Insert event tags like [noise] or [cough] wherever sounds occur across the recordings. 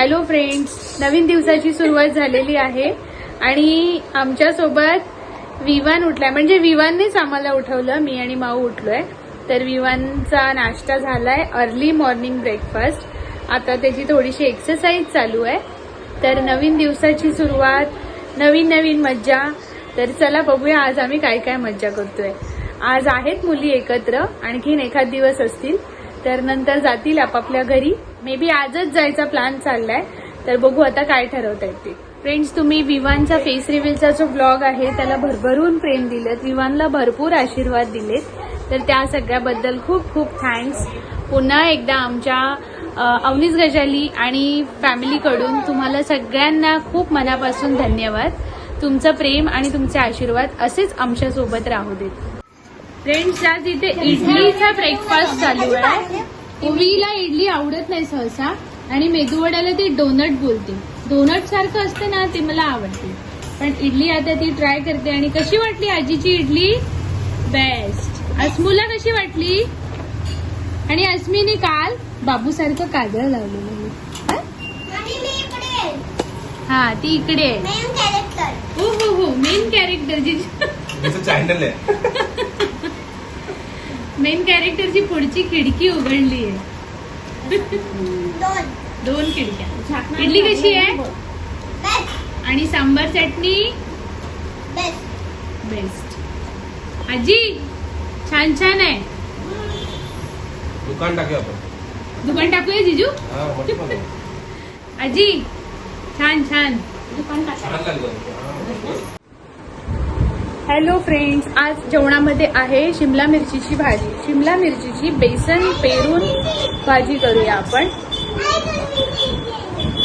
Hello friends नवीन दिवसाची सुरुवात झालेली आहे. आणि आमच्यासोबत विवान उठलाय. म्हणजे विवाननेच आम्हाला उठवलं. मी आणि माऊ उठलोय. तर विवानचा नाश्ता झालाय. अर्ली मॉर्निंग ब्रेकफास्ट आता त्याची थोडीशी एक्सरसाइज चालू आहे. तर नवीन दिवसाची सुरुवात नवीन नवीन मज्जा. तर चला बघूया आज आम्ही काय काय मज्जा करतोय. आज आहेत मुली एकत्र. आणखीन एखाद दिवस असतील. तर नंतर जातील आपापल्या घरी. मे बी आजच जायचा प्लॅन चाललाय. तर बघू आता काय ठरवता येते फ्रेंड्स तुम्ही विवानचा फेस रिव्हिलचा जो ब्लॉग आहे त्याला भरभरून प्रेम दिलेत विवानला भरपूर आशीर्वाद दिलेत. तर त्या सगळ्याबद्दल खूप खूप थँक्स पुन्हा एकदा आमच्या अवनीस गजाली आणि फॅमिलीकडून तुम्हाला सगळ्यांना खूप मनापासून धन्यवाद. तुमचं प्रेम आणि तुमचे आशीर्वाद असेच आमच्यासोबत राहू देत. फ्रेंड्स आज इथे इडलीचा ब्रेकफास्ट चालू आहे. उवीला इडली आवडत नाही सहसा आणि मेदूवड्याला ती डोनट बोलते. डोनट सारखं असतं ना ते मला आवडते. पण इडली आता ती ट्राय करते आणि कशी वाटली आजीची इडली? बेस्ट अस्मूला कशी वाटली? आणि अस्मीने काल बाबूसारखं काजळ लावलेलं. हा? हा ती इकडे आहे. हो हो हो मेन कॅरेक्टरची त्याचं चॅनल आहे. [laughs] मेन कॅरेक्टरची पुढची खिडकी उघडली आहे. दोन. खिडक्या. इडली कशी आहे? आणि सांबार चटणी? बेस्ट आजी छान छान आहे. दुकान टाकूया आपण. दुकान टाकूया जिजू? हा. आजी छान छान. दुकान हा. हॅलो फ्रेंड्स आज जेवणामध्ये आहे शिमला मिरचीची भाजी. शिमला मिरचीची बेसन पेरून भाजी करूया आपण.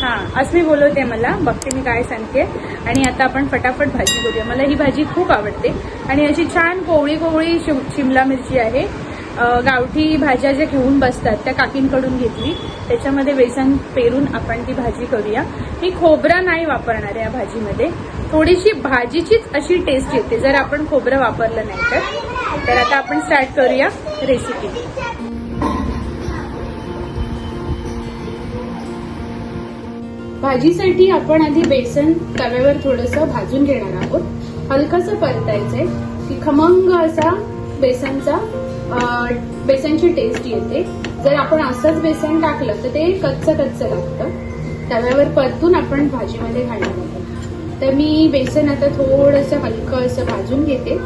हां अस्मी बोलवते मला. बघते मी काय सांगते. आणि आता आपण फटाफट भाजी करूया. मला ही भाजी खूप आवडते. आणि अशी छान कोवळी कोवळी शिमला मिरची आहे. गावठी भाज्या ज्या घेऊन बसतात त्या काकींकडून घेतली. त्याच्यामध्ये बेसन पेरून आपण ती भाजी करूया. मी खोबरा नाही वापरणार या भाजीमध्ये. थोडीशी भाजीचीच अशी टेस्ट येते. जर आपण खोबरं वापरलं नाही तर. तर आता आपण स्टार्ट करूया रेसिपी भाजीसाठी आपण आधी बेसन तव्यावर थोडंसं भाजून घेणार आहोत. हलकंसं परतायचंय. की खमंग असा बेसनचा बेसनची टेस्ट येते. जर आपण असंच बेसन टाकलं तर ते कच्चं कच्चं लागतं. तव्यावर परतून आपण भाजीमध्ये घालणार आहोत. तर मी बेसन आता थोडंसं हलकं असं भाजून घेते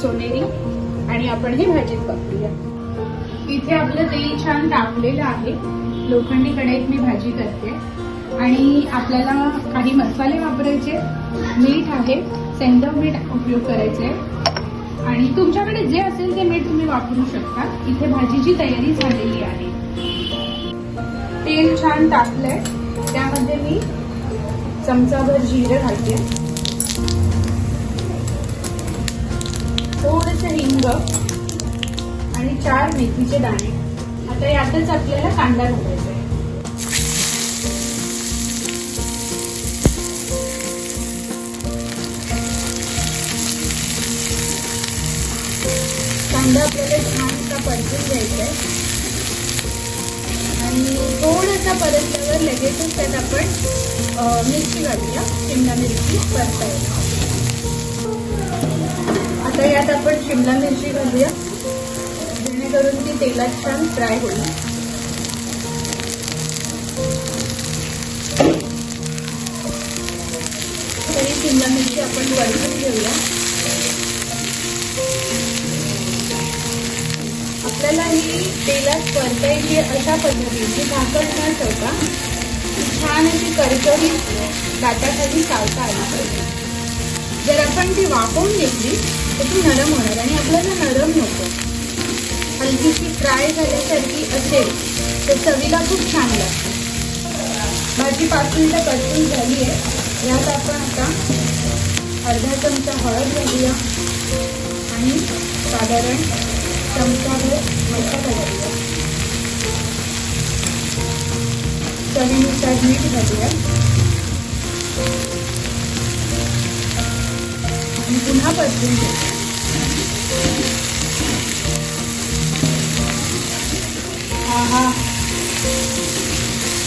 सोनेरी. आणि आपण हे भाजीत वापरूया इथे आपलं तेल छान तापलेलं आहे. लोखंडी कढईत मी भाजी करते. आणि आपल्याला काही मसाले वापरायचे मीठ आहे सेंधव मीठ उपयोग करायचे. आणि तुमच्याकडे जे असेल ते मीठ तुम्ही वापरू शकता. इथे भाजीची तयारी झालेली आहे. तेल छान टाकलंय. त्यामध्ये मी चमचाभर जिरं घालते. थोडस हिंग आणि चार मेथीचे दाणे. आता यातच आपल्याला कांदा घालायचा कांदा आपल्याला छान असा परतून घ्यायचा आहे. आणि थोडासा परतल्यावर लगेचच त्यात आपण मिरची घालूया. शिमला मिरची परतायला. आता यात आपण शिमला मिरची घालूया. जेणेकरून ती तेलात छान फ्राय होईल. तरी शिमला मिरची आपण वळून घेऊया. आपल्याला ही तेलात येते अशा पद्धतीची भाकर न ठेवता ती छान अशी करकरीत दाताखाली चावता आली. पाहिजे जर आपण ती वाफवून घेतली तर ती नरम होणार आणि आपल्याला नरम नको हलकीशी फ्राय झाल्यासारखी असेल तर चवीला खूप छान लागते. भाजी पाच मिनिटं कटून झाली आहे यात आपण आता अर्धा चमचा हळद घालूया. आणि साधारण चमचाभर मसाला घालूया चवीनुसार मीठ घालूया. आणि पुन्हा परतून घेऊया हा हा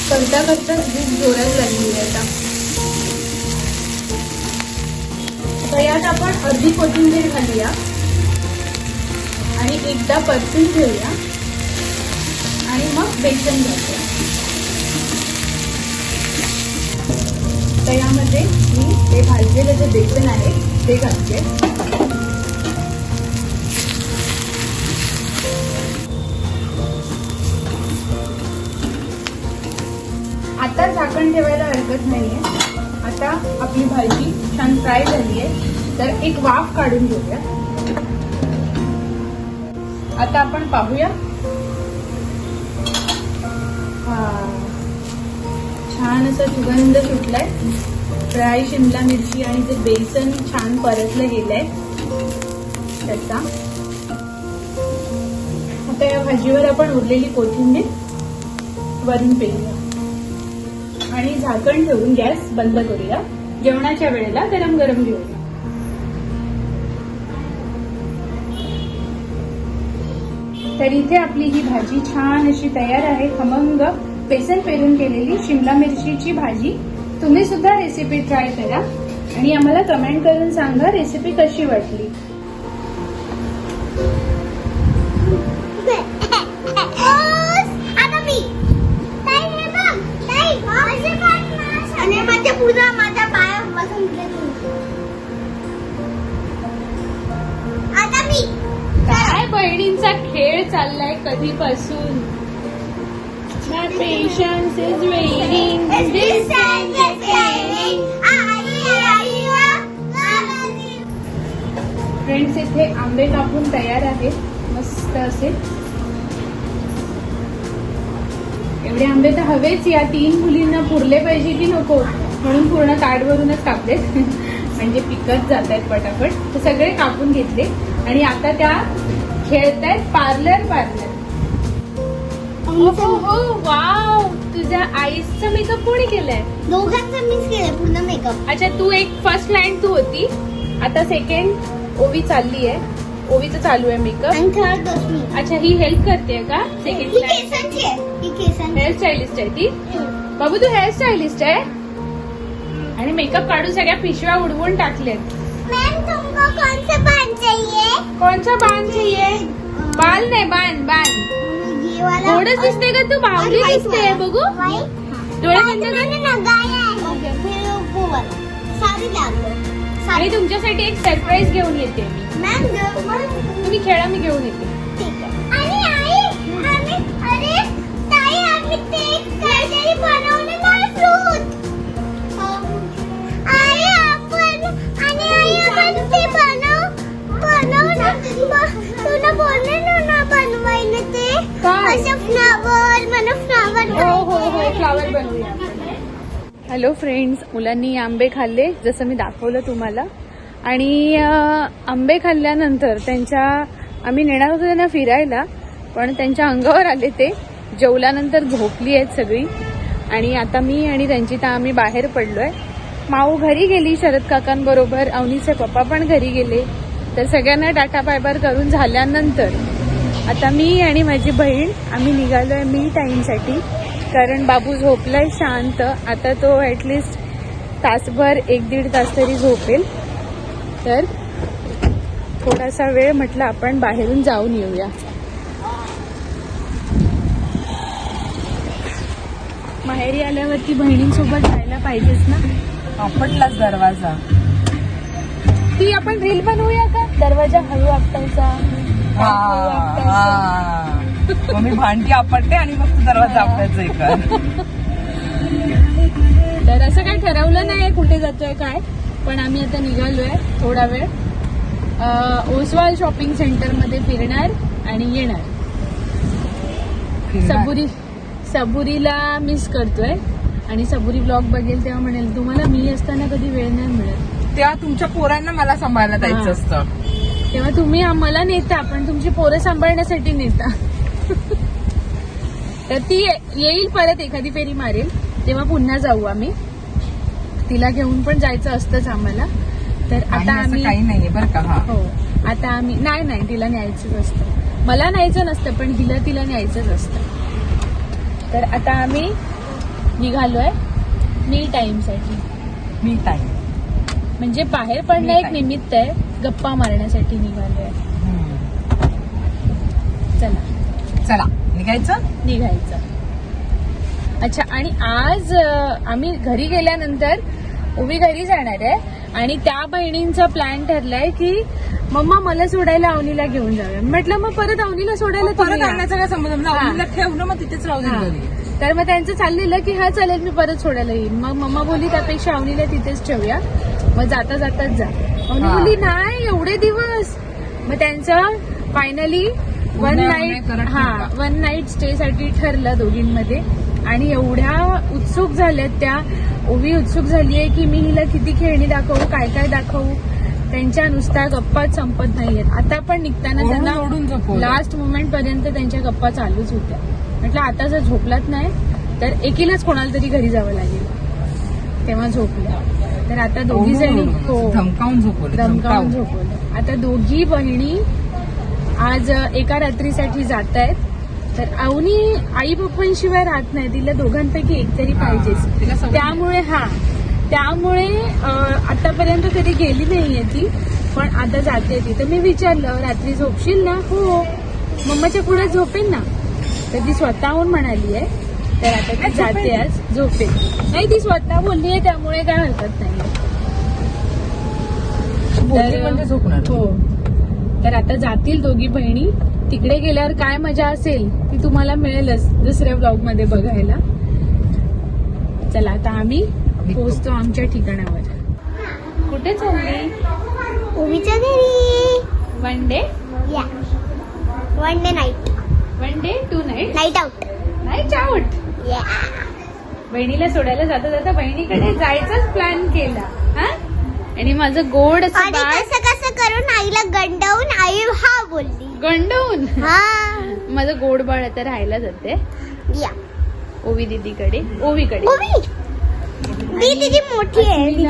करता करता भूक जोरात लागली आहे आता. तर यात आपण अर्धी कोथिंबीर घालूया. आणि एकदा परतून घेऊया. आणि मग बेसन घालूया. तर यामध्ये मी हे भाजलेलं जे बेसन आहे ते घालते. आता झाकण ठेवायला हरकत नाहीये. आता आपली भाजी छान फ्राय झाली आहे तर एक वाफ काढून घेऊया. आता आपण पाहूया. हा. छान असा सुगंध सुटलाय. फ्राय शिमला मिरची आणि ते बेसन छान परतलं गेलंय. त्याचा. आता या भाजीवर आपण उरलेली कोथिंबीर वरून पेरूया आणि झाकण ठेवून गॅस बंद करूया. जेवणाच्या वेळेला गरम गरम घेऊया. तर इथे आपली ही भाजी छान अशी तयार आहे. खमंग बेसन पेरून केलेली शिमला मिरचीची भाजी. तुम्ही सुद्धा रेसिपी ट्राय करा. आणि आम्हाला कमेंट करून सांगा रेसिपी कशी वाटली. चाललाय कधीपासून? My patience is waiting. This time is waiting. आई आई आई फ्रेंड्स इथे आंबे कापून तयार आहेत. मस्त असे. एवढे आंबे तर हवेच या तीन मुलींना पुरले पाहिजे की नको? म्हणून पूर्ण कार्डवरूनच कापलेत. [laughs] म्हणजे पिकत जात आहेत पटापट. तर सगळे कापून घेतले. आणि आता त्या खेळतायत पार्लर पार्लर हो हो वाव तुझ्या आईचा मेकअप कोणी केलाय? दोघांचं मिस केलं पूर्ण मेकअप अच्छा तू एक फर्स्ट लाईन तू होती. आता सेकंड ओवी चालली आहे ओवीचं चालू आहे मेकअप थर्ड अच्छा ही हेल्प करते का? सेकंड ही केसांची आहे ही केसांची. हेअर स्टायलिस्ट आहे ती? बाबू तू हेअर स्टायलिस्ट आहे? आणि मेकअप काढून सगळ्या पिशव्या उडवून टाकल्यात. मैम तुमको कौन से बाल चाहिए चाहिए बाल नाही बाण बाण. थोडंच दिसते का तू? बावली दिसते बघू. डोळे बंद कर डाल दो आणि तुमच्यासाठी एक सरप्राईज घेऊन येते. मी तुम्ही खेळा मी घेऊन येते. फ्लावर हो हो हो बनवूया. हॅलो फ्रेंड्स मुलांनी आंबे खाल्ले जसं मी दाखवलं तुम्हाला. आणि आंबे खाल्ल्यानंतर त्यांच्या आम्ही नेणार होतो त्यांना फिरायला पण त्यांच्या अंगावर आले ते. जेवल्यानंतर झोपली आहेत सगळी. आणि आता मी आणि त्यांची तर आम्ही बाहेर पडलोय. माऊ घरी गेली शरद काकांबरोबर. अवनीचे पप्पा पण घरी गेले. तर सगळ्यांना टाटा बायबार करून झाल्यानंतर आता मी आणि माझी बहीण आम्ही निघालोय मी टाईमसाठी. कारण बाबू झोपलाय शांत. आता तो ॲटलिस्ट तासभर एक दीड तास तरी झोपेल. तर थोडासा वेळ म्हटलं आपण बाहेरून जाऊन येऊया. माहेरी आल्यावरती बहिणींसोबत जायला पाहिजेच ना? आपटलाच दरवाजा. ती आपण रील बनवूया का? दरवाजा हळू आपटायचा. हा, हळू आपटायचा. हा. मग मी भांडी आपटते आणि मग तू दरवाजा आपटायचं आहे का तर असं काही ठरवलं नाही कुठे जातोय काय पण आम्ही आता निघालोय थोडा वेळ अं, ओसवाल शॉपिंग सेंटरमध्ये फिरणार आणि येणार सबुरी सबुरीला मिस करतोय आणि सबुरी ब्लॉग बघेल तेव्हा म्हणेल तुम्हाला मी असताना कधी वेळ नाही मिळत तेव्हा तुमच्या पोरांना मला सांभाळायला हा. जायचं असतं तेव्हा तुम्ही आम्हाला नेता पण तुमची पोरं सांभाळण्यासाठी नेता. तर ती येईल परत एखादी फेरी मारेल. तेव्हा पुन्हा जाऊ आम्ही. तिला घेऊन पण जायचं असतंच आम्हाला. तर आता आम्ही काही नाहीये बरं का हा. हो. आता आम्ही नाही नाही तिला न्यायचंच असतं. मला न्यायचं नसतं पण हिला तिला न्यायचंच असतं. तर आता आम्ही निघालोय मी टाइमसाठी. मी टाइम म्हणजे बाहेर पडणं एक. निमित्त आहे. गप्पा मारण्यासाठी निघालोय. चला. चला. निघायचं? निघायचं. अच्छा आणि आज आम्ही घरी गेल्यानंतर उभी घरी जाणार आहे. आणि त्या बहिणींचा प्लॅन ठरलाय की मम्मा मला सोडायला अवनीला घेऊन जाऊया. म्हटलं मग परत अवनीला सोडायला परत. आणण्याचा काय संबंध? म्हणजे. अवनीला ठेवलं मग तिथेच राहू दे. घरी. तर मग त्यांचं चाललेलं की हा चालेल मी परत सोडायला येईन. मग मम्मा बोलली त्यापेक्षा अवनीला तिथेच ठेवूया. मग जाता जाताच जा. अवनी. बोलली नाही एवढे दिवस. मग त्यांचं फायनली वन नाईट हा वन नाईट स्टे साठी ठरलं दोघींमध्ये. आणि एवढ्या उत्सुक झाल्यात त्या. ओवी उत्सुक झालीये की मी हिला किती खेळणी दाखवू काय काय दाखवू? त्यांच्या नुसत्या गप्पाच संपत नाहीयेत. आता पण निघताना त्यांना. लास्ट मोमेंट पर्यंत त्यांच्या गप्पा चालूच होत्या. म्हटलं आता जर झोपलात नाही तर एकीलाच कोणाला तरी घरी जावं लागेल. तेव्हा झोपल्या तर आता दोघी जणी हो. धमकावून झोपवलं दमकावून झोपवलं. आता दोघी बहिणी आज एका रात्रीसाठी जात आहेत. तर अवनी आई पप्पांशिवाय राहत नाही. तिला दोघांपैकी एक तरी पाहिजेच. त्यामुळे हा. त्यामुळे आतापर्यंत कधी गेली नाहीये ती पण आता जाते ती. तर मी विचारलं रात्री झोपशील ना? हो. मम्माच्या पुढे झोपेन ना. तर ती स्वतःहून म्हणाली आहे. तर आता ती. जाते आज झोपेन नाही ती स्वतः बोलली आहे त्यामुळे काय हरकत नाही. बोलली म्हणजे झोपणार. हो. तर आता जातील दोघी बहिणी. तिकडे गेल्यावर काय मजा असेल ती तुम्हाला मिळेलच दुसऱ्या ब्लॉगमध्ये बघायला. चला आता आम्ही. पोहोचतो आमच्या ठिकाणावर. कुठे चालली वन डे या one day night one day two night night out night out बहिणीला सोडायला जाता जाता बहिणीकडे जायचाच प्लॅन केला हा? आणि माझं गोड असं आणि बाळ कसं कसं करून आईला गंडवून आई हा बोलली. गंडवून? हा. माझं गोड बाळ आता राहायला जाते. या. ओवी दीदीकडे. ओवीकडे. उभी ती तिची मोठी आहे.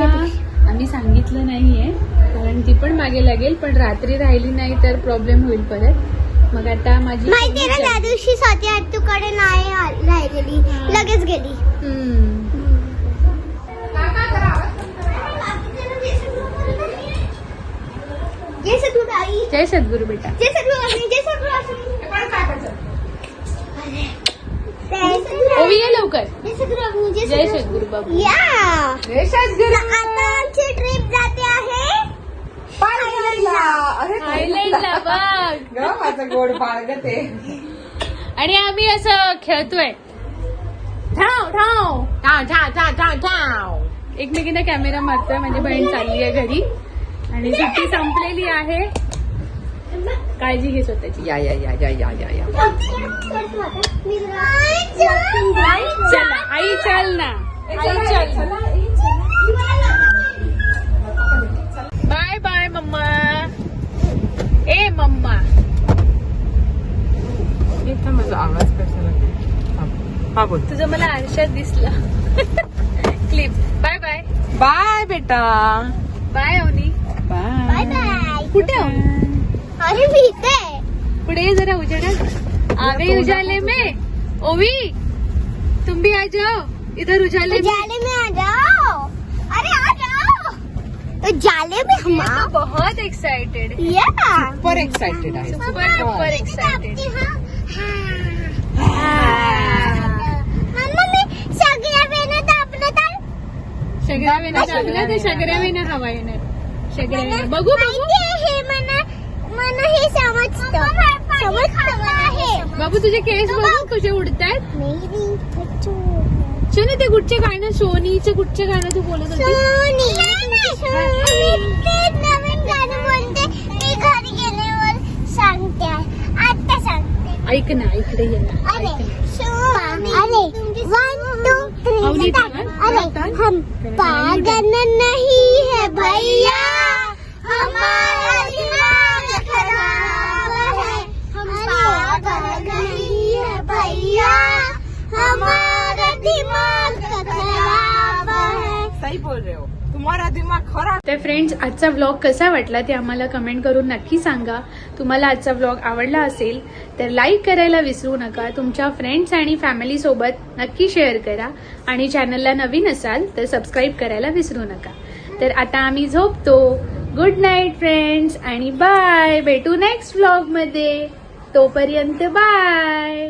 आम्ही सांगितलं नाहीये कारण ती पण मागे लागेल पण रात्री राहिली नाही तर प्रॉब्लेम होईल परत. मग आता माझी माहितीये ना त्या दिवशी स्वाती आत्तूकडे नाही आ- राहिलेली. लगेच गेली. हम्म. जय सद्गुरू आई जय सद्गुरू बेटा. जय सद्गुरू आई जय सद्गुरू आई. जय सद्गुरू ओवी ये लवकर. जय सद्गुरू आई, जय जय सद्गुरू सद्गुरू बाबू या आता आमची ट्रिप जाते आहे. थायलंडला बघ. ग माझं गोड आणि आम्ही असं खेळतोय. ठाव ठाव. एकमेकींना कॅमेरा मारतोय माझी बहीण चालली आहे घरी. आणि सुट्टी संपलेली आहे. काळजी घे स्वतःची. या या या या या या या. चला आई चल ना. आई चल. मम्मा ए मम्मा इथं माझा आवाज कशाला हा- बोल तुझं मला आरशात दिसलं. क्लिप बाय बाय बाय बेटा. बाय अवनी बाय बाय कुठे अरे मी इथे. पुढे जरा उजाडा आवे उजाले में. ओवी तुम भी आ जाओ. इधर उजाले में. जाले में आ जाओ. जाले में हम तो बहुत एक्साइटेड या सुपर एक्साइटेड आहे सुपर सुपर एक्साइटेड मम्मा मी सगळ्या वेळेला दाबलं तर सगळ्या वेळेला लागला तर सगळ्या वेळेला हवा येणार सगळ्या वेळेला बघू बघू। हे हे समजतं. समजतं हे. बाबू तुझे केस बघू. कसे उडतायत? मेरी सोनी ते कुठचे गाणं सोनीचं कुठचे गाणं तू बोलत होती सोनी. ऐक ना हम पागल नहीं है भैया हमारा दिमाग खराब है हम पागल नहीं है भैया हमारा दिमाग खराब है सही बोल रहे हो। तुम्हारा दिमाग खरा तर फ्रेंड्स आजचा व्लॉग कसा वाटला ते आम्हाला कमेंट करून नक्की सांगा. तुम्हाला आजचा व्लॉग आवडला असेल तर लाईक करायला विसरू नका. तुमच्या फ्रेंड्स आणि फॅमिली सोबत नक्की शेअर करा. आणि चॅनलला नवीन असाल तर सबस्क्राईब करायला विसरू नका. तर आता आम्ही झोपतो. गुड नाईट फ्रेंड्स आणि बाय भेटू नेक्स्ट व्लॉगमध्ये. तोपर्यंत बाय